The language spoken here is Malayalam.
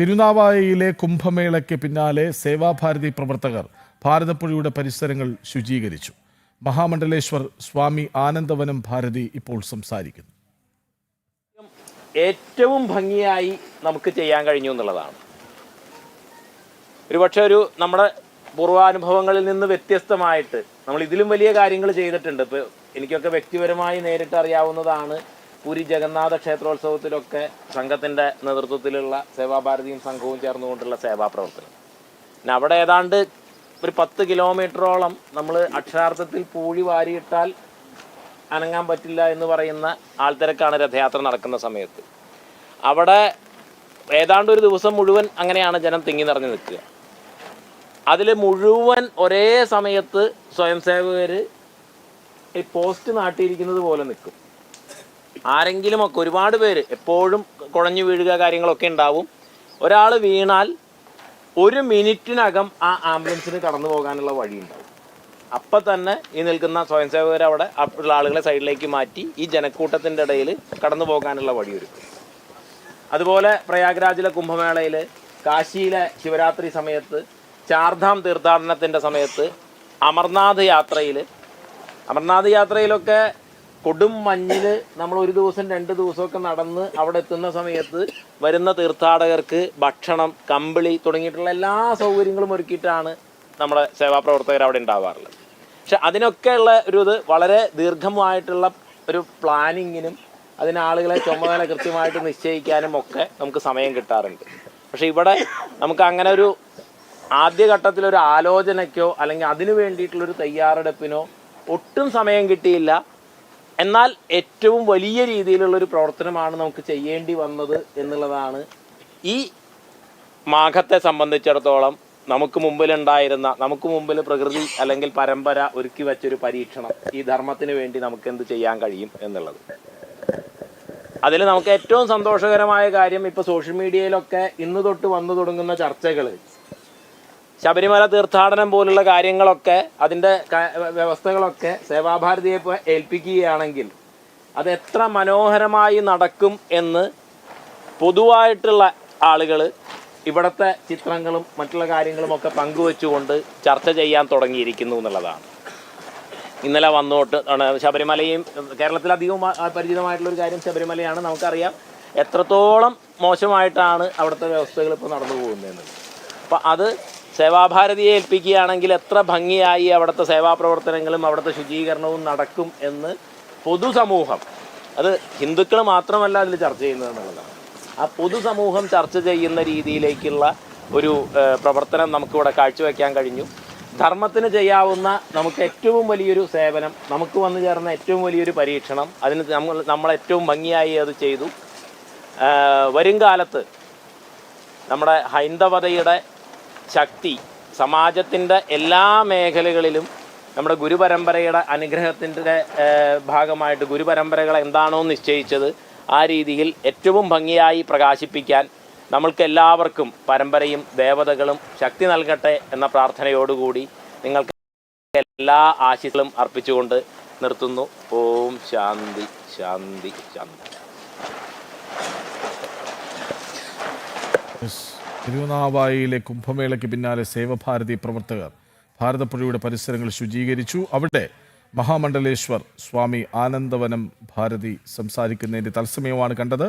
തിരുനാവായയിലെ കുംഭമേളയ്ക്ക് പിന്നാലെ സേവാഭാരതി പ്രവർത്തകർ ഭാരതപ്പുഴയുടെ പരിസരങ്ങൾ ശുചീകരിച്ചു. മഹാമണ്ഡലേശ്വർ സ്വാമി ആനന്ദവനം ഭാരതി ഇപ്പോൾ സംസാരിക്കുന്നു. ഏറ്റവും ഭംഗിയായി നമുക്ക് ചെയ്യാൻ കഴിഞ്ഞു എന്നുള്ളതാണ്. ഒരുപക്ഷെ ഒരു നമ്മുടെ പൂർവാനുഭവങ്ങളിൽ നിന്ന് വ്യത്യസ്തമായിട്ട് നമ്മൾ ഇതിലും വലിയ കാര്യങ്ങൾ ചെയ്തിട്ടുണ്ട്. ഇപ്പോൾ എനിക്കൊക്കെ വ്യക്തിപരമായി നേരിട്ട് അറിയാവുന്നതാണ് പുരി ജഗന്നാഥ ക്ഷേത്രോത്സവത്തിലൊക്കെ സംഘത്തിന്റെ നേതൃത്വത്തിലുള്ള സേവാഭാരതിയും സംഘവും ചേർന്നുകൊണ്ടുള്ള സേവാ പ്രവർത്തനം പിന്നെ അവിടെ ഏതാണ്ട് ഒരു പത്ത് കിലോമീറ്ററോളം നമ്മൾ അക്ഷരാർത്ഥത്തിൽ പൂഴി വാരിയിട്ടാൽ അനങ്ങാൻ പറ്റില്ല എന്ന് പറയുന്ന ആൾത്തിരക്കാണ് രഥയാത്ര നടക്കുന്ന സമയത്ത്. അവിടെ ഏതാണ്ട് ഒരു ദിവസം മുഴുവൻ അങ്ങനെയാണ് ജനം തിങ്ങി നിറഞ്ഞു നിൽക്കുക. അതിൽ മുഴുവൻ ഒരേ സമയത്ത് സ്വയംസേവകർ ഈ പോസ്റ്റ് നാട്ടിയിരിക്കുന്നത് പോലെ നിൽക്കും. ആരെങ്കിലും ഒക്കെ ഒരുപാട് പേര് എപ്പോഴും കുഴഞ്ഞു വീഴുക കാര്യങ്ങളൊക്കെ ഉണ്ടാവും. ഒരാൾ വീണാൽ ഒരു മിനിറ്റിനകം ആ ആംബുലൻസിന് കടന്നു പോകാനുള്ള വഴിയുണ്ടാവും അപ്പം തന്നെ ഈ നിൽക്കുന്ന സ്വയം സേവകർ അവിടെ ഉള്ള ആളുകളെ സൈഡിലേക്ക് മാറ്റി ഈ ജനക്കൂട്ടത്തിന്റെ ഇടയിൽ കടന്നു പോകാനുള്ള വഴിയൊരുക്കും അതുപോലെ പ്രയാഗ്രാജിലെ കുംഭമേളയിൽ കാശിയിലെ ശിവരാത്രി സമയത്ത് ചാർധാം തീർത്ഥാടനത്തിന്റെ സമയത്ത് അമർനാഥ് യാത്രയിൽ അമർനാഥ് യാത്രയിലൊക്കെ കൊടും മഞ്ഞിൽ നമ്മൾ ഒരു ദിവസം രണ്ട് ദിവസമൊക്കെ നടന്ന് അവിടെ എത്തുന്ന സമയത്ത് വരുന്ന തീർത്ഥാടകർക്ക് ഭക്ഷണം കമ്പിളി തുടങ്ങിയിട്ടുള്ള എല്ലാ സൗകര്യങ്ങളും ഒരുക്കിയിട്ടാണ് നമ്മുടെ സേവാപ്രവർത്തകർ അവിടെ ഉണ്ടാവാറുള്ളത്. പക്ഷെ അതിനൊക്കെയുള്ള ഒരു ഇത് വളരെ ദീർഘമായിട്ടുള്ള ഒരു പ്ലാനിങ്ങിനും അതിന് ആളുകളെ ചുമതല കൃത്യമായിട്ട് നിശ്ചയിക്കാനും ഒക്കെ നമുക്ക് സമയം കിട്ടാറുണ്ട്. പക്ഷെ ഇവിടെ നമുക്ക് അങ്ങനെ ഒരു ആദ്യഘട്ടത്തിൽ ഒരു ആലോചനയ്ക്കോ അല്ലെങ്കിൽ അതിനു വേണ്ടിയിട്ടുള്ളൊരു തയ്യാറെടുപ്പിനോ ഒട്ടും സമയം കിട്ടിയില്ല. എന്നാൽ ഏറ്റവും വലിയ രീതിയിലുള്ള ഒരു പ്രവർത്തനമാണ് നമുക്ക് ചെയ്യേണ്ടി വന്നത് എന്നുള്ളതാണ് ഈ മാഘത്തെ സംബന്ധിച്ചിടത്തോളം നമുക്ക് മുമ്പിലുണ്ടായിരുന്ന നമുക്ക് മുമ്പിൽ പ്രകൃതി അല്ലെങ്കിൽ പരമ്പര ഒരുക്കി വെച്ചൊരു പരീക്ഷണം ഈ ധർമ്മത്തിന് വേണ്ടി നമുക്ക് എന്ത് ചെയ്യാൻ കഴിയും എന്നുള്ളത്. അതിൽ നമുക്ക് ഏറ്റവും സന്തോഷകരമായ കാര്യം ഇപ്പോൾ സോഷ്യൽ മീഡിയയിലൊക്കെ ഇന്ന് തൊട്ട് വന്നു തുടങ്ങുന്ന ചർച്ചകൾ ശബരിമല തീർത്ഥാടനം പോലുള്ള കാര്യങ്ങളൊക്കെ അതിന്റെ വ്യവസ്ഥകളൊക്കെ സേവാഭാരതിയെ ഏൽപ്പിക്കുകയാണെങ്കിൽ അത് എത്ര മനോഹരമായി നടക്കും എന്ന് പൊതുവായിട്ടുള്ള ആളുകൾ ഇവിടുത്തെ ചിത്രങ്ങളും മറ്റുള്ള കാര്യങ്ങളും ഒക്കെ പങ്കുവെച്ചുകൊണ്ട് ചർച്ച ചെയ്യാൻ തുടങ്ങിയിരിക്കുന്നു എന്നുള്ളതാണ്. ഇന്നലെ വന്നോട്ട് ശബരിമലയും കേരളത്തിൽ അധികം പരിചിതമായിട്ടുള്ള ഒരു കാര്യം ശബരിമലയാണ്. നമുക്കറിയാം എത്രത്തോളം മോശമായിട്ടാണ് അവിടുത്തെ വ്യവസ്ഥകൾ ഇപ്പോൾ നടന്നു പോകുന്നതെന്ന് അപ്പം അത് സേവാഭാരതിയെ ഏൽപ്പിക്കുകയാണെങ്കിൽ എത്ര ഭംഗിയായി അവിടുത്തെ സേവാപ്രവർത്തനങ്ങളും അവിടുത്തെ ശുചീകരണവും നടക്കും എന്ന് പൊതുസമൂഹം അത് ഹിന്ദുക്കൾ മാത്രമല്ല അതിൽ ചർച്ച ചെയ്യുന്നത് എന്നുള്ളതാണ്. ആ പൊതുസമൂഹം ചർച്ച ചെയ്യുന്ന രീതിയിലേക്കുള്ള ഒരു പ്രവർത്തനം നമുക്കിവിടെ കാഴ്ചവെക്കാൻ കഴിഞ്ഞു. ധർമ്മത്തിന് ചെയ്യാവുന്ന നമുക്ക് ഏറ്റവും വലിയൊരു സേവനം നമുക്ക് വന്നു ചേർന്ന ഏറ്റവും വലിയൊരു പരീക്ഷണം അതിന് നമ്മൾ നമ്മൾ ഏറ്റവും ഭംഗിയായി അത് ചെയ്തു. വരും കാലത്ത് നമ്മുടെ ഹൈന്ദവതയുടെ ശക്തി സമാജത്തിന്റെ എല്ലാ മേഖലകളിലും നമ്മുടെ ഗുരുപരമ്പരയുടെ അനുഗ്രഹത്തിന്റെ ഭാഗമായിട്ട് ഗുരുപരമ്പരകൾ എന്താണോ നിശ്ചയിച്ചത് ആ രീതിയിൽ ഏറ്റവും ഭംഗിയായി പ്രകാശിപ്പിക്കാൻ നമ്മൾക്ക് എല്ലാവർക്കും പരമ്പരയും ദേവതകളും ശക്തി നൽകട്ടെ എന്ന പ്രാർത്ഥനയോടുകൂടി നിങ്ങൾക്ക് എല്ലാ ആശയങ്ങളും അർപ്പിച്ചുകൊണ്ട് നിർത്തുന്നു. ഓം ശാന്തി ശാന്തി ശാന്തി. എസ്. തിരുനാവായയിലെ കുംഭമേളയ്ക്ക് പിന്നാലെ സേവഭാരതി പ്രവർത്തകർ ഭാരതപ്പുഴയുടെ പരിസരങ്ങൾ ശുചീകരിച്ചു അവിടെ മഹാമണ്ഡലേശ്വർ സ്വാമി ആനന്ദവനം ഭാരതി സംസാരിക്കുന്നതിന്റെ തത്സമയമാണ് കണ്ടത്